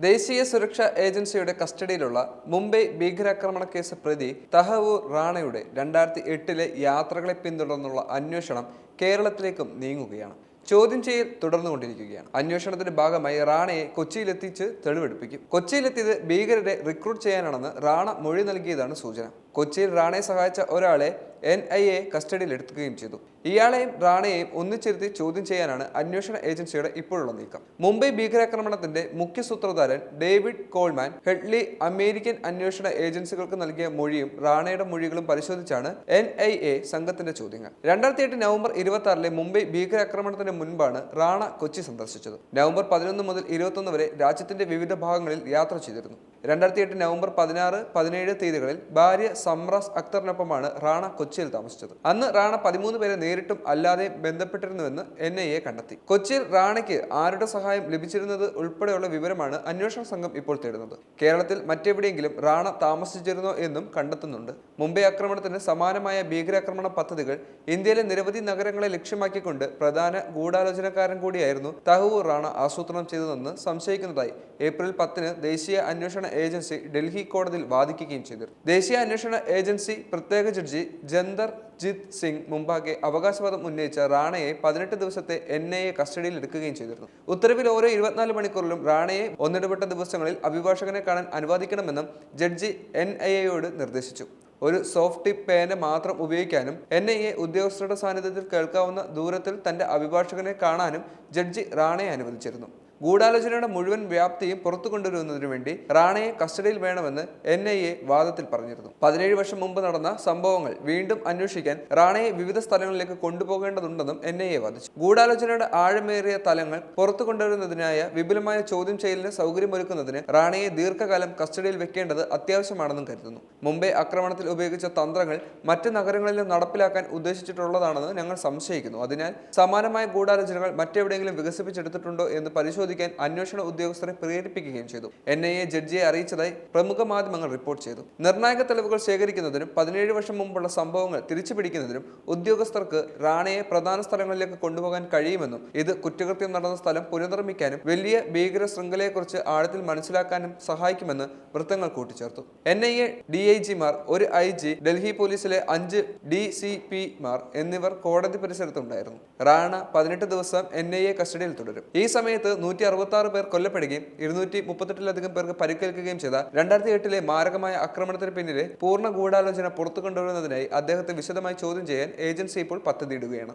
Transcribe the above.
ദേശീയ സുരക്ഷാ ഏജൻസിയുടെ കസ്റ്റഡിയിലുള്ള മുംബൈ ഭീകരാക്രമണ കേസ് പ്രതി തഹവൂർ റാണയുടെ രണ്ടായിരത്തി എട്ടിലെ യാത്രകളെ പിന്തുടർന്നുള്ള അന്വേഷണം കേരളത്തിലേക്കും നീങ്ങുകയാണ്. ചോദ്യം ചെയ്യൽ തുടർന്നുകൊണ്ടിരിക്കുകയാണ്. അന്വേഷണത്തിന്റെ ഭാഗമായി റാണയെ കൊച്ചിയിലെത്തിച്ച് തെളിവെടുപ്പിക്കും. കൊച്ചിയിലെത്തിയത് ഭീകരരെ റിക്രൂട്ട് ചെയ്യാനാണെന്ന് റാണ മൊഴി നൽകിയതാണ് സൂചന. കൊച്ചിയിൽ റാണയെ സഹായിച്ച ഒരാളെ എൻ ഐ എ കസ്റ്റഡിയിൽ എടുക്കുകയും ചെയ്തു. ഇയാളെയും റാണയെയും ഒന്നിച്ചിരുത്തി ചോദ്യം ചെയ്യാനാണ് അന്വേഷണ ഏജൻസിയുടെ ഇപ്പോഴുള്ള നീക്കം. മുംബൈ ഭീകരാക്രമണത്തിന്റെ മുഖ്യ സൂത്രധാരൻ ഡേവിഡ് കോൾമാൻ ഹെഡ്ലി അമേരിക്കൻ അന്വേഷണ ഏജൻസികൾക്ക് നൽകിയ മൊഴിയും റാണയുടെ മൊഴികളും പരിശോധിച്ചാണ് എൻ ഐ എ സംഘത്തിന്റെ ചോദ്യങ്ങൾ. രണ്ടായിരത്തി എട്ട് നവംബർ ഇരുപത്തി ആറിലെ മുംബൈ ഭീകരാക്രമണത്തിന് മുൻപാണ് റാണ കൊച്ചി സന്ദർശിച്ചത്. നവംബർ പതിനൊന്ന് മുതൽ ഇരുപത്തൊന്ന് വരെ രാജ്യത്തിന്റെ വിവിധ ഭാഗങ്ങളിൽ യാത്ര ചെയ്തിരുന്നു. രണ്ടായിരത്തി എട്ട് നവംബർ പതിനാറ് പതിനേഴ് തീയതികളിൽ ഭാര്യ സമ്രാസ് അക്തറിനൊപ്പമാണ് റാണ കൊച്ചിയിൽ താമസിച്ചത്. അന്ന് റാണ പതിമൂന്ന് പേരെ നേരിട്ടും അല്ലാതെയും ബന്ധപ്പെട്ടിരുന്നുവെന്ന് എൻ ഐ എ കണ്ടെത്തി. കൊച്ചിയിൽ റാണയ്ക്ക് ആരുടെ സഹായം ലഭിച്ചിരുന്നത് ഉൾപ്പെടെയുള്ള വിവരമാണ് അന്വേഷണ സംഘം ഇപ്പോൾ തേടുന്നത്. കേരളത്തിൽ മറ്റെവിടെയെങ്കിലും റാണ താമസിച്ചിരുന്നോ എന്നും കണ്ടെത്തുന്നുണ്ട്. മുംബൈ ആക്രമണത്തിന് സമാനമായ ഭീകരാക്രമണ പദ്ധതികൾ ഇന്ത്യയിലെ നിരവധി നഗരങ്ങളെ ലക്ഷ്യമാക്കിക്കൊണ്ട് പ്രധാന ഗൂഢാലോചനക്കാരൻ കൂടിയായിരുന്നു തഹവൂർ റാണ ആസൂത്രണം ചെയ്തതെന്ന് സംശയിക്കുന്നതായി ഏപ്രിൽ പത്തിന് ദേശീയ അന്വേഷണ ഏജൻസി ഡൽഹി കോടതിയിൽ വാദിക്കുകയും ചെയ്തിരുന്നു ദേശീയ അന്വേഷണ ഏജൻസി പ്രത്യേക ജഡ്ജി ജന്തർ ജിത് സിംഗ് മുമ്പാകെ അവകാശവാദം ഉന്നയിച്ച റാണയെ പതിനെട്ട് ദിവസത്തെ എൻ ഐ എ കസ്റ്റഡിയിൽ എടുക്കുകയും ചെയ്തിരുന്നു. ഉത്തരവിൽ ഓരോ ഇരുപത്തിനാല് മണിക്കൂറിലും റാണയെ ഒന്നിടപെട്ട ദിവസങ്ങളിൽ അഭിഭാഷകനെ കാണാൻ അനുവദിക്കണമെന്നും ജഡ്ജി എൻ ഐ എയോട് നിർദ്ദേശിച്ചു. ഒരു സോഫ്റ്റ് ടിപ്പ് പേന മാത്രം ഉപയോഗിക്കാനും എൻ ഐ എ ഉദ്യോഗസ്ഥരുടെ സാന്നിധ്യത്തിൽ കേൾക്കാവുന്ന ദൂരത്തിൽ തന്റെ അഭിഭാഷകനെ കാണാനും ജഡ്ജി റാണയെ അനുവദിച്ചിരുന്നു. ഗൂഢാലോചനയുടെ മുഴുവൻ വ്യാപ്തിയും പുറത്തു കൊണ്ടുവരുന്നതിനു വേണ്ടി റാണയെ കസ്റ്റഡിയിൽ വേണമെന്ന് എൻ ഐ എ വാദത്തിൽ പറഞ്ഞിരുന്നു. പതിനേഴ് വർഷം മുമ്പ് നടന്ന സംഭവങ്ങൾ വീണ്ടും അന്വേഷിക്കാൻ റാണയെ വിവിധ സ്ഥലങ്ങളിലേക്ക് കൊണ്ടുപോകേണ്ടതുണ്ടെന്നും എൻ ഐ എ വാദിച്ചു. ഗൂഢാലോചനയുടെ ആഴമേറിയ തലങ്ങൾ പുറത്തു കൊണ്ടുവരുന്നതിനായ വിപുലമായ ചോദ്യം ചെയ്യലിന് സൗകര്യമൊരുക്കുന്നതിന് റാണയെ ദീർഘകാലം കസ്റ്റഡിയിൽ വെക്കേണ്ടത് അത്യാവശ്യമാണെന്നും കരുതുന്നു. മുംബൈ ആക്രമണത്തിൽ ഉപയോഗിച്ച തന്ത്രങ്ങൾ മറ്റ് നഗരങ്ങളിലും നടപ്പിലാക്കാൻ ഉദ്ദേശിച്ചിട്ടുള്ളതാണെന്ന് ഞങ്ങൾ സംശയിക്കുന്നു. അതിനാൽ സമാനമായ ഗൂഢാലോചനകൾ മറ്റെവിടെയെങ്കിലും വികസിപ്പിച്ചെടുത്തിട്ടുണ്ടോ എന്ന് പരിശോധിക്കാൻ അന്വേഷണ ഉദ്യോഗസ്ഥരെ പ്രേരിപ്പിക്കുകയും ചെയ്തു. എൻ ഐ എ ജഡ്ജിയെ അറിയിച്ചതായി പ്രമുഖ മാധ്യമങ്ങൾ റിപ്പോർട്ട് ചെയ്തു. നിർണായക തെളിവുകൾ ശേഖരിക്കുന്നതിനും പതിനേഴ് വർഷം മുമ്പുള്ള സംഭവങ്ങൾ തിരിച്ചുപിടിക്കുന്നതിനും ഉദ്യോഗസ്ഥർക്ക് റാണയെ പ്രധാന സ്ഥലങ്ങളിലേക്ക് കൊണ്ടുപോകാൻ കഴിയുമെന്നും ഇത് കുറ്റകൃത്യം നടന്ന സ്ഥലം പുനർനിർമ്മിക്കാനും വലിയ ഭീകര ശൃംഖലയെക്കുറിച്ച് ആഴത്തിൽ മനസ്സിലാക്കാനും സഹായിക്കുമെന്ന് വൃത്തങ്ങൾ കൂട്ടിച്ചേർത്തു. N I A D I ഒരു ഐ ജി ഡൽഹി പോലീസിലെ അഞ്ച് ഡി സി പി മാർ എന്നിവർ കോടതി പരിസരത്തുണ്ടായിരുന്നു. റാണ പതിനെട്ട് ദിവസം എൻ ഐ എ കസ്റ്റഡിയിൽ തുടരും. ഈ സമയത്ത് നൂറ്റി അറുപത്തി ആറ് പേർ കൊല്ലപ്പെടുകയും ഇരുന്നൂറ്റി മുപ്പത്തെട്ടിലധികം പേർക്ക് പരിക്കേൽക്കുകയും ചെയ്ത രണ്ടായിരത്തി എട്ടിലെ മാരകമായ ആക്രമണത്തിന് പിന്നിലെ പൂർണ ഗൂഢാലോചന പുറത്തു കൊണ്ടുവരുന്നതിനായി അദ്ദേഹത്തെ വിശദമായി ചോദ്യം ചെയ്യാൻ ഏജൻസി ഇപ്പോൾ പദ്ധതിയിടുകയാണ്.